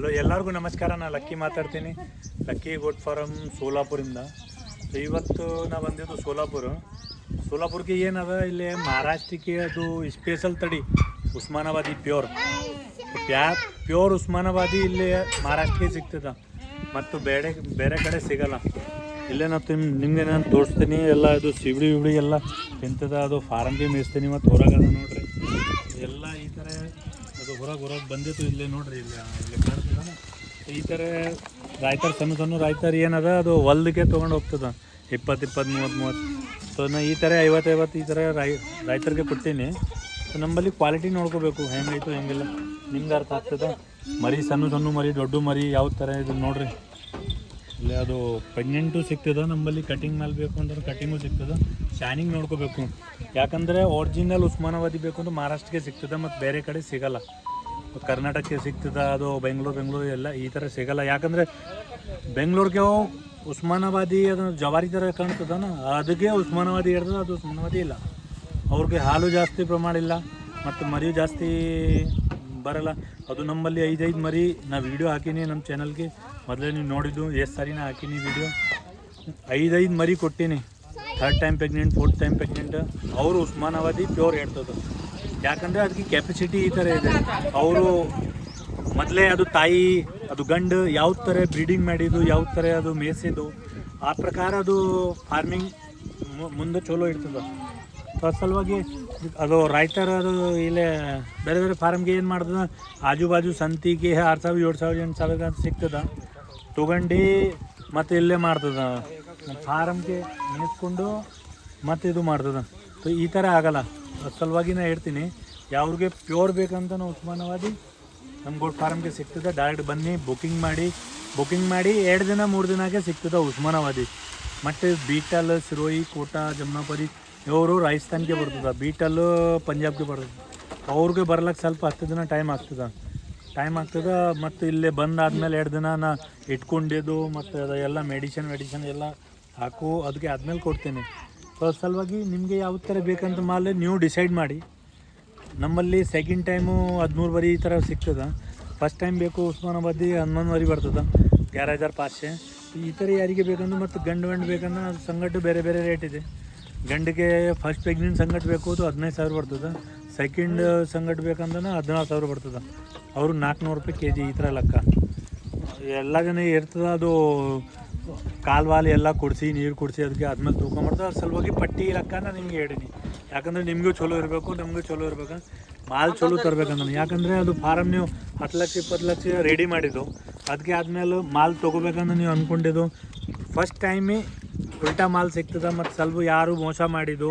Hello, ಎಲ್ಲರಿಗೂ ನಮಸ್ಕಾರ. ನಾನು ಲಕ್ಕಿ ಮಾತಾಡ್ತೀನಿ. ಲಕ್ಕಿ ಗೋಟ್ ಫಾರಮ್ ಸೋಲಾಪುರಿಂದ. ಇವತ್ತು ನಾ ಬಂದಿದ್ದು ಸೋಲಾಪುರ. ಸೋಲಾಪುರ್ಗೆ ಏನದ ಇಲ್ಲಿ ಮಹಾರಾಷ್ಟ್ರಕ್ಕೆ ಅದು ಸ್ಪೆಷಲ್ ತಡಿ, ಉಸ್ಮಾನಾಬಾದಿ ಪ್ಯೂರ್ ಪ್ಯಾ ಪ್ಯೂರ್ ಉಸ್ಮಾನಾಬಾದಿ ಇಲ್ಲಿ ಮಹಾರಾಷ್ಟ್ರಕ್ಕೆ ಸಿಗ್ತದ. ಮತ್ತು ಬೇರೆ ಬೇರೆ ಕಡೆ ಸಿಗಲ್ಲ. ಇಲ್ಲೇ ನಾವು ತಿಮ್ ನಿಮಗೆ ನಾನು ತೋರಿಸ್ತೀನಿ. ಎಲ್ಲ ಇದು ಸಿಬಿಡಿ, ವಿಬಡಿ ಎಲ್ಲ ತಿಂತದ. ಅದು ಫಾರಮ್ಗೆ ಮೇಯಿಸ್ತೀನಿ. ಮತ್ತು ಹೊರಗದ ನೋಡ್ರಿ. ಅದು ಹೊರಗೆ ಹೊರಗೆ ಬಂದಿತ್ತು ಇಲ್ಲೇ ನೋಡ್ರಿ ಇಲ್ಲಿ ಇಲ್ಲಿ ಕಾಣ್ತದ ಈ ಥರ ರಾಯ್ತರ್, ಸಣ್ಣ ಸಣ್ಣ ರಾಯ್ತರ್ ಏನದ, ಅದು ಹೊಲ್ದಕ್ಕೆ ತೊಗೊಂಡು ಹೋಗ್ತದ. ಇಪ್ಪತ್ತು ಇಪ್ಪತ್ತು, ಮೂವತ್ತು ಮೂವತ್ತು. ಸೊ ನಾ ಈ ಥರ ಐವತ್ತೈವತ್ತು ಐವತ್ತು ಈ ಥರ ರೈ ರೈತರಿಗೆ ಕೊಡ್ತೀನಿ. ಸೊ ನಮ್ಮಲ್ಲಿ ಕ್ವಾಲಿಟಿ ನೋಡ್ಕೋಬೇಕು ಹೆಂಗೈತು ಹೆಂಗಿಲ್ಲ. ನಿಮ್ಗೆ ಅರ್ಥ ಆಗ್ತದೆ? ಮರಿ ಸಣ್ಣ ಸಣ್ಣ ಮರಿ, ದೊಡ್ಡ ಮರಿ ಯಾವ ಥರ ಇದು ನೋಡ್ರಿ. ಇಲ್ಲಿ ಅದು ಪ್ರೆಗ್ನೆಂಟು ಸಿಗ್ತದ, ನಮ್ಮಲ್ಲಿ ಕಟಿಂಗ್ ಮೇಲೆ ಬೇಕು ಅಂದ್ರೆ ಕಟಿಂಗು ಸಿಗ್ತದೆ. ಶಾನಿಂಗ್ ನೋಡ್ಕೋಬೇಕು. ಯಾಕಂದರೆ ಒರಿಜಿನಲ್ ಉಸ್ಮಾನಾಬಾದಿ ಬೇಕು ಅಂದ್ರೆ ಮಹಾರಾಷ್ಟ್ರಕ್ಕೆ ಸಿಗ್ತದೆ ಮತ್ತು ಬೇರೆ ಕಡೆ ಸಿಗಲ್ಲ. ಕರ್ನಾಟಕಕ್ಕೆ ಸಿಗ್ತದ, ಅದು ಬೆಂಗಳೂರು ಬೆಂಗಳೂರು ಎಲ್ಲ ಈ ಥರ ಸಿಗಲ್ಲ. ಯಾಕಂದರೆ ಬೆಂಗಳೂರಿಗೆ ಉಸ್ಮಾನಾಬಾದಿ ಅದು ಜವಾರಿ ಥರ ಕಾಣ್ತದನ? ಅದಕ್ಕೆ ಉಸ್ಮಾನಾಬಾದಿ ಇರ್ತದೆ ಅದು ಉಸ್ಮಾನಾಬಾದಿ ಇಲ್ಲ. ಅವ್ರಿಗೆ ಹಾಲು ಜಾಸ್ತಿ ಪ್ರಮಾಣ ಇಲ್ಲ, ಮತ್ತು ಮರಿ ಜಾಸ್ತಿ ಬರಲ್ಲ. ಅದು ನಮ್ಮಲ್ಲಿ ಐದೈದು ಮರಿ ನಾ ವಿಡಿಯೋ ಹಾಕೀನಿ ನಮ್ಮ ಚಾನಲ್ಗೆ ಮೊದಲೇ ನೀವು ನೋಡಿದ್ದು ಎಷ್ಟು ಸಾರಿನ ಹಾಕೀನಿ ವಿಡಿಯೋ ಐದೈದು ಮರಿ ಕೊಟ್ಟೀನಿ. Third time pregnant fourth time pregnant ಅವರು ಉಸ್ಮಾನಾಬಾದಿ ಪ್ಯೂರ್ ಹೇಳ್ತದೆ ಯಾಕಂದರೆ ಅದಕ್ಕೆ ಕೆಪಾಸಿಟಿ ಈ ಥರ ಇದೆ. ಅವರು ಮೊದಲೇ ಅದು ತಾಯಿ, ಅದು ಗಂಡು ಯಾವ ಥರ ಬ್ರೀಡಿಂಗ್ ಮಾಡಿದ್ದು, ಯಾವ ಥರ ಅದು ಮೇಯಿಸಿದ್ದು, ಆ ಪ್ರಕಾರ ಅದು ಫಾರ್ಮಿಂಗ್ ಮುಂದೆ ಚಲೋ ಇರ್ತದೆ. ಸೊ ಸಲುವಾಗಿ ಅದು ರೈತರು ಅದು ಇಲ್ಲೇ ಬೇರೆ ಬೇರೆ ಫಾರ್ಮ್ಗೆ ಏನು ಮಾಡ್ತದೆ? ಆಜು ಬಾಜು ಸಂತಿಗೆ ಆರು ಸಾವಿರ, ಏಳು ಸಾವಿರ, ಎಂಟು ಸಾವಿರ ಸಿಗ್ತದ. ತೊಗೊಂಡು ಮತ್ತೆ ಇಲ್ಲೇ ಮಾಡ್ತದ. ಫಾರಮ್ಗೆ ಮೇಯಿಸ್ಕೊಂಡು ಮತ್ತೆ ಇದು ಮಾಡ್ತದ. ಈ ಥರ ಆಗಲ್ಲ. ಅದ್ ಸಲುವಾಗಿ ನಾ ಹೇಳ್ತೀನಿ. ಯಾವ್ರಿಗೆ ಪ್ಯೂರ್ ಬೇಕಂತ ನಾವು ನಮ್ಮ ಗೋಟ್ ಫಾರಮ್ಗೆ ಸಿಗ್ತದೆ. ಡೈರೆಕ್ಟ್ ಬನ್ನಿ ಬುಕಿಂಗ್ ಮಾಡಿ. ಬುಕಿಂಗ್ ಮಾಡಿ ಎರಡು ದಿನ, ಮೂರು ದಿನಕ್ಕೆ ಸಿಗ್ತದೆ ಉಸ್ಮಾನಾಬಾದಿ ಮತ್ತು ಬೀಟಲ್ ಸಿರೋಯಿ ಕೋಟಾ ಜಮ್ನಾಪುರಿ ಇವರು ರಾಜಸ್ಥಾನ್ಗೆ ಬರ್ತದೆ. ಬೀಟಲ್ಲು ಪಂಜಾಬ್ಗೆ ಬರ್ತದೆ. ಅವ್ರಿಗೆ ಬರ್ಲಿಕ್ಕೆ ಸ್ವಲ್ಪ ಹತ್ತು ದಿನ ಟೈಮ್ ಆಗ್ತದೆ. ಟೈಮ್ ಆಗ್ತದೆ, ಮತ್ತು ಇಲ್ಲೇ ಬಂದಾದ್ಮೇಲೆ ಎರಡು ದಿನ ನಾ ಇಟ್ಕೊಂಡಿದ್ದು, ಮತ್ತು ಅದು ಎಲ್ಲ ಮೆಡಿಸಿನ್ ಮೆಡಿಸಿನ್ ಎಲ್ಲ ಹಾಕು ಅದಕ್ಕೆ ಆದ್ಮೇಲೆ ಕೊಡ್ತೀನಿ. ಸೊ ಸಲುವಾಗಿ ನಿಮಗೆ ಯಾವ ಥರ ಬೇಕಂತ ಮಾಲೆ ನೀವು ಡಿಸೈಡ್ ಮಾಡಿ. ನಮ್ಮಲ್ಲಿ ಸೆಕೆಂಡ್ ಟೈಮು ಹದಿಮೂರು ಬರಿ ಈ ಥರ ಸಿಗ್ತದೆ. ಫಸ್ಟ್ ಟೈಮ್ ಬೇಕು ಉಸ್ಮಾನಾಬಾದಿ ಹನ್ನೊಂದು ವರಿ ಬರ್ತದೆ ಗ್ಯಾರ ಹಜಾರ್ ಪಾಚೆ ಈ ಥರ ಯಾರಿಗೆ ಬೇಕಂದ್ರೆ ಮತ್ತು ಗಂಡು ಗಂಡು ಬೇಕಂದ್ರೆ ಅದು ಸಂಗಟ್ಟು ಬೇರೆ ಬೇರೆ ರೇಟ್ ಇದೆ. ಗಂಡಿಗೆ ಫಸ್ಟ್ ಪ್ರೆಗ್ನೆಂಟ್ ಸಂಗಟ್ಟು ಬೇಕು, ಅದು ಹದಿನೈದು ಸಾವಿರ ಬರ್ತದೆ. ಸೆಕೆಂಡ್ ಸಂಗಟ್ ಬೇಕಂದ್ರೆ ಹದಿನಾರು ಸಾವಿರ ಬರ್ತದೆ. ಅವರು ನಾಲ್ಕುನೂರು ರೂಪಾಯಿ ಕೆ ಜಿ ಈ ಥರ ಲೆಕ್ಕ. ಎಲ್ಲ ಜನ ಇರ್ತದೆ, ಅದು ಕಾಲ್ವಾಲ್ ಎಲ್ಲ ಕೊಡಿಸಿ, ನೀರು ಕುಡಿಸಿ ಅದಕ್ಕೆ ಆದ್ಮೇಲೆ ತೂಕ ಮಾಡ್ತಾರೆ ಅದ್ರ ಸಲುವಾಗಿ ಪಟ್ಟಿ ಲೆಕ್ಕ ನಾನು ನಿಮ್ಗೆ ಹೇಳಿನಿ. ಯಾಕಂದ್ರೆ ನಿಮಗೂ ಚಲೋ ಇರಬೇಕು, ನಮಗೂ ಚಲೋ ಇರ್ಬೇಕು. ಮಾಲ್ ಚಲೋ ತರ್ಬೇಕಂದ್ರೆ ಯಾಕಂದರೆ ಅದು ಫಾರಮ್ ನೀವು ಹತ್ತು ಲಕ್ಷ, ಇಪ್ಪತ್ತು ಲಕ್ಷ ರೆಡಿ ಮಾಡಿದ್ದು. ಅದಕ್ಕೆ ಆದಮೇಲೆ ಮಾಲ್ ತೊಗೋಬೇಕಂದ್ರೆ ನೀವು ಅಂದ್ಕೊಂಡಿದ್ದು ಫಸ್ಟ್ ಟೈಮೇ ಉಲ್ಟಾ ಮಾಲ್ ಸಿಗ್ತದೆ, ಮತ್ತು ಸ್ವಲ್ಪ ಯಾರು ಮೋಸ ಮಾಡಿದ್ದು.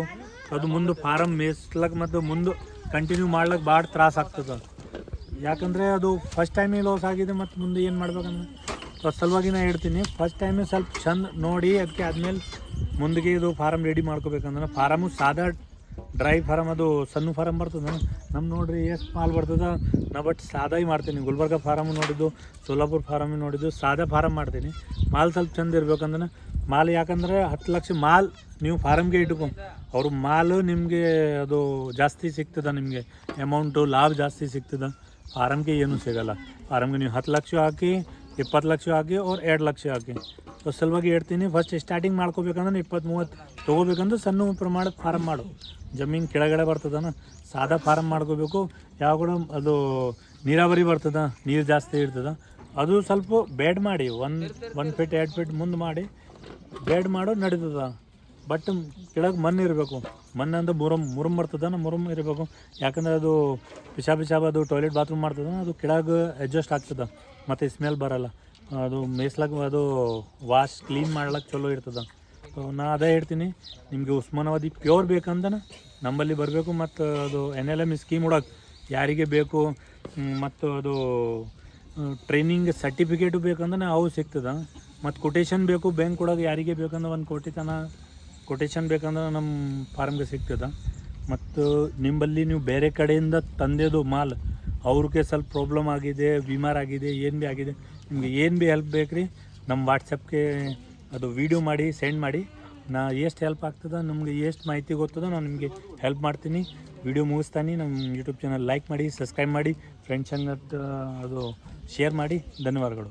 ಅದು ಮುಂದೆ ಫಾರಮ್ ಮೇಯಿಸ್ಲಕ್ಕೆ ಮತ್ತು ಮುಂದೆ ಕಂಟಿನ್ಯೂ ಮಾಡ್ಲಕ್ಕೆ ಭಾಳ ತ್ರಾಸ ಆಗ್ತದೆ. ಯಾಕಂದರೆ ಅದು ಫಸ್ಟ್ ಟೈಮೇ ಲಾಸ್ ಆಗಿದೆ ಮತ್ತು ಮುಂದೆ ಏನು ಮಾಡ್ಬೇಕಂದ್ರೆ? ಅದ್ರ ಸಲುವಾಗಿ ನಾ ಹೇಳ್ತೀನಿ ಫಸ್ಟ್ ಟೈಮೇ ಸ್ವಲ್ಪ ಚಂದ ನೋಡಿ, ಅದಕ್ಕೆ ಆದಮೇಲೆ ಮುಂದಿಗೆ ಇದು ಫಾರಮ್ ರೆಡಿ ಮಾಡ್ಕೋಬೇಕಂದ್ರೆ ಫಾರಮು ಸಾದಾ ಡ್ರೈ ಫಾರಮ್ ಅದು ಸಣ್ಣ ಫಾರಮ್ ಬರ್ತದೆ ನಮ್ಮ ನೋಡ್ರಿ ಎಷ್ಟು ಮಾಲ್ ಬರ್ತದೆ? ನಾ ಬಟ್ ಸಾದಾಗಿ ಮಾಡ್ತೀನಿ, ಗುಲ್ಬರ್ಗ ಫಾರಮ್ ನೋಡಿದ್ದು, ಸೋಲಾಪುರ ಫಾರಮ್ ನೋಡಿದ್ದು ಸಾದಾ ಫಾರಮ್ ಮಾಡ್ತೀನಿ. ಮಾಲ್ ಸ್ವಲ್ಪ ಚಂದ ಇರ್ಬೇಕಂದ್ರೆ ಮಾಲ್ ಯಾಕಂದರೆ ಹತ್ತು ಲಕ್ಷ ಮಾಲ್ ನೀವು ಫಾರಮ್ಗೆ ಇಟ್ಕೊ ಅವ್ರ ಮಾಲು ನಿಮಗೆ ಅದು ಜಾಸ್ತಿ ಸಿಗ್ತದೆ ನಿಮಗೆ. ಅಮೌಂಟು ಲಾಭ ಜಾಸ್ತಿ ಸಿಗ್ತದೆ. ಫಾರಮ್ಗೆ ಏನೂ ಸಿಗಲ್ಲ. ಫಾರಮ್ಗೆ ನೀವು ಹತ್ತು ಲಕ್ಷ ಹಾಕಿ, ಇಪ್ಪತ್ತು ಲಕ್ಷ ಹಾಕಿ ಅವ್ರು ಎರಡು ಲಕ್ಷ ಹಾಕಿ. ಸೊ ಸಲುವಾಗಿ ಹೇಳ್ತೀನಿ ಫಸ್ಟ್ ಸ್ಟಾರ್ಟಿಂಗ್ ಮಾಡ್ಕೋಬೇಕಂದ್ರೆ ಇಪ್ಪತ್ತು ಮೂವತ್ತು ತೊಗೋಬೇಕಂದ್ರೆ ಸಣ್ಣ ಪ್ರಮಾಣದ ಫಾರಮ್ ಮಾಡು. ಜಮೀನು ಕೆಳಗಡೆ ಬರ್ತದನ, ಸಾದಾ ಫಾರಮ್ ಮಾಡ್ಕೋಬೇಕು. ಯಾವ ಕೂಡ ಅದು ನೀರಾವರಿ ಬರ್ತದ, ನೀರು ಜಾಸ್ತಿ ಇರ್ತದೆ. ಅದು ಸ್ವಲ್ಪ ಬೇಡ್ ಮಾಡಿ, ಒಂದು ಒನ್ ಫೀಟ್ ಎರಡು ಫೀಟ್ ಮುಂದೆ ಮಾಡಿ. ಬೇಡ್ ಮಾಡೋ ನಡೀತದ. ಬಟ್ ಕೆಳಗೆ ಮಣ್ಣು ಇರಬೇಕು. ಮಣ್ಣು ಅಂದ್ರೆ ಮುರಮ್ ಮುರಮ್ ಬರ್ತದನ, ಮುರಮ್ ಇರಬೇಕು. ಯಾಕಂದ್ರೆ ಅದು ಪಿಶಾ ಪಿಶಾಬ್ ಅದು ಟಾಯ್ಲೆಟ್ ಬಾತ್ರೂಮ್ ಮಾಡ್ತದ ಅದು ಕೆಳಗೆ ಅಡ್ಜಸ್ಟ್ ಆಗ್ತದ. ಮತ್ತು ಸ್ಮೆಲ್ ಬರಲ್ಲ. ಅದು ಮೇಯ್ಸ್ಲಾಗ ಅದು ವಾಶ್ ಕ್ಲೀನ್ ಮಾಡ್ಲಕ್ಕೆ ಚಲೋ ಇರ್ತದ. ಸೊ ನಾ ಅದೇ ಹೇಳ್ತೀನಿ. ನಿಮಗೆ ಉಸ್ಮಾನಾಬಾದಿ ಪ್ಯೂರ್ ಬೇಕಂದನ ನಮ್ಮಲ್ಲಿ ಬರಬೇಕು ಮತ್ತು ಅದು ಎನ್ ಎಲ್ ಎಂ ಸ್ಕೀಮ್ ಒಳಗೆ. ಯಾರಿಗೆ ಬೇಕು ಮತ್ತು ಅದು ಟ್ರೈನಿಂಗ್ ಸರ್ಟಿಫಿಕೇಟು ಬೇಕಂದ್ರೆ ಅವು ಸಿಗ್ತದ. ಮತ್ತು ಕೊಟೇಶನ್ ಬೇಕು ಬ್ಯಾಂಕ್ ಕೊಡೋದು ಯಾರಿಗೆ ಬೇಕಂದ್ರೆ ಒಂದು ಕೋಟಿ ತನ ಕೊಟೇಶನ್ ಬೇಕಂದ್ರೆ ನಮ್ಮ ಫಾರ್ಮ್ಗೆ ಸಿಗ್ತದೆ. ಮತ್ತು ನಿಮ್ಮಲ್ಲಿ ನೀವು ಬೇರೆ ಕಡೆಯಿಂದ ತಂದೆದು ಮಾಲ್, ಅವ್ರಿಗೆ ಸ್ವಲ್ಪ ಪ್ರಾಬ್ಲಮ್ ಆಗಿದೆ ಆಗಿದೆ, ಏನು ಭೀ ಆಗಿದೆ, ನಿಮಗೆ ಏನು ಭೀ ಹೆಲ್ಪ್ ಬೇಕು ರೀ ನಮ್ಮ ವಾಟ್ಸಪ್ಗೆ ಅದು ವೀಡಿಯೋ ಮಾಡಿ ಸೆಂಡ್ ಮಾಡಿ, ನಾ ಎಷ್ಟು ಹೆಲ್ಪ್ ಆಗ್ತದೆ, ನಮಗೆ ಎಷ್ಟು ಮಾಹಿತಿ ಗೊತ್ತದ, ನಾನು ನಿಮಗೆ ಹೆಲ್ಪ್ ಮಾಡ್ತೀನಿ. ವಿಡಿಯೋ ಮುಗಿಸ್ತಾನೆ ನಮ್ಮ ಯೂಟ್ಯೂಬ್ ಚಾನಲ್ ಲೈಕ್ ಮಾಡಿ ಸಬ್ಸ್ಕ್ರೈಬ್ ಮಾಡಿ ಫ್ರೆಂಡ್ಸ್ ಅನ್ನ ಅದು ಶೇರ್ ಮಾಡಿ, ಧನ್ಯವಾದಗಳು.